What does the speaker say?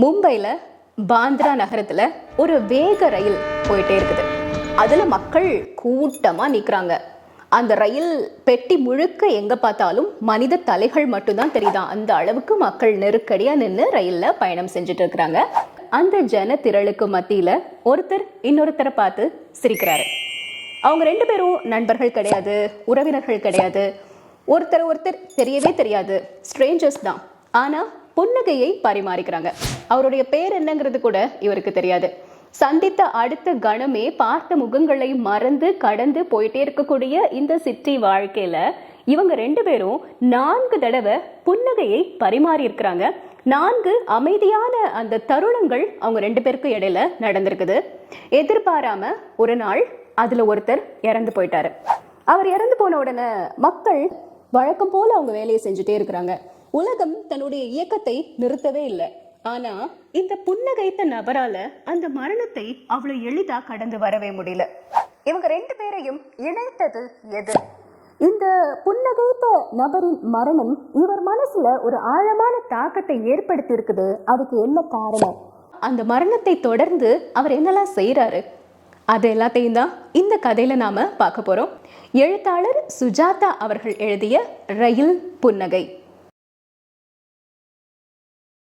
மும்பையில் பாந்த்ரா நகரத்தில் ஒரு வேக ரயில் போயிட்டே இருக்குது. அதில் மக்கள் கூட்டமாக நிற்கிறாங்க அந்த ரயில் பெட்டி முழுக்க எங்கே பார்த்தாலும் மனித தலைகள் மட்டும்தான் தெரியுதான் அந்த அளவுக்கு மக்கள் நெருக்கடியாக நின்று ரயிலில் பயணம் செஞ்சுட்டு இருக்கிறாங்க. அந்த ஜன திரளுக்கு மத்தியில் ஒருத்தர் இன்னொருத்தரை பார்த்து சிரிக்கிறாரு. அவங்க ரெண்டு பேரும் நண்பர்கள் கிடையாது உறவினர்கள் கிடையாது. ஒருத்தர் ஒருத்தர் தெரியவே தெரியாது. ஸ்ட்ரேஞ்சர்ஸ் தான். ஆனா புன்னகையை பரிமாறிக்கிறாங்க. அவருடைய பேர் என்னங்கிறது கூட இவருக்கு தெரியாது. சந்தித்த அடுத்த கணமே பார்த்த முகங்களை மறந்து கடந்து போயிட்டே இருக்கக்கூடிய இந்த சிட்டி வாழ்க்கையில இவங்க ரெண்டு பேரும் நான்கு தடவை புன்னகையை பரிமாறி இருக்கிறாங்க நான்கு அமைதியான அந்த தருணங்கள் அவங்க ரெண்டு பேருக்கும் இடையில நடந்திருக்குது. எதிர்பாராம ஒரு நாள் அதுல ஒருத்தர் இறந்து போயிட்டாரு. அவர் இறந்து போன உடனே மக்கள் வழக்கம் போல் அவங்க வேலையை செஞ்சுட்டே இருக்கிறாங்க. உலகம் தன்னுடைய இயக்கத்தை நிறுத்தவே இல்லை. ஆனா இந்த புன்னகைத்த நபரால அந்த மரணத்தை அவ்வளவு எளிதா கடந்து வரவே முடியல. இவங்க ரெண்டு பேரையும் இணைத்தது எது? இந்த புன்னகைத்த நபரின் மரணம் இவர் மனசுல ஒரு ஆழமான தாக்கத்தை ஏற்படுத்தி இருக்குது அதுக்கு என்ன காரணம்? அந்த மரணத்தை தொடர்ந்து அவர் என்னெல்லாம் செய்யறாரு அது எல்லாத்தையும் தான் இந்த கதையில நாம பார்க்க போறோம். எழுத்தாளர் சுஜாதா அவர்கள் எழுதிய ரயில் புன்னகை.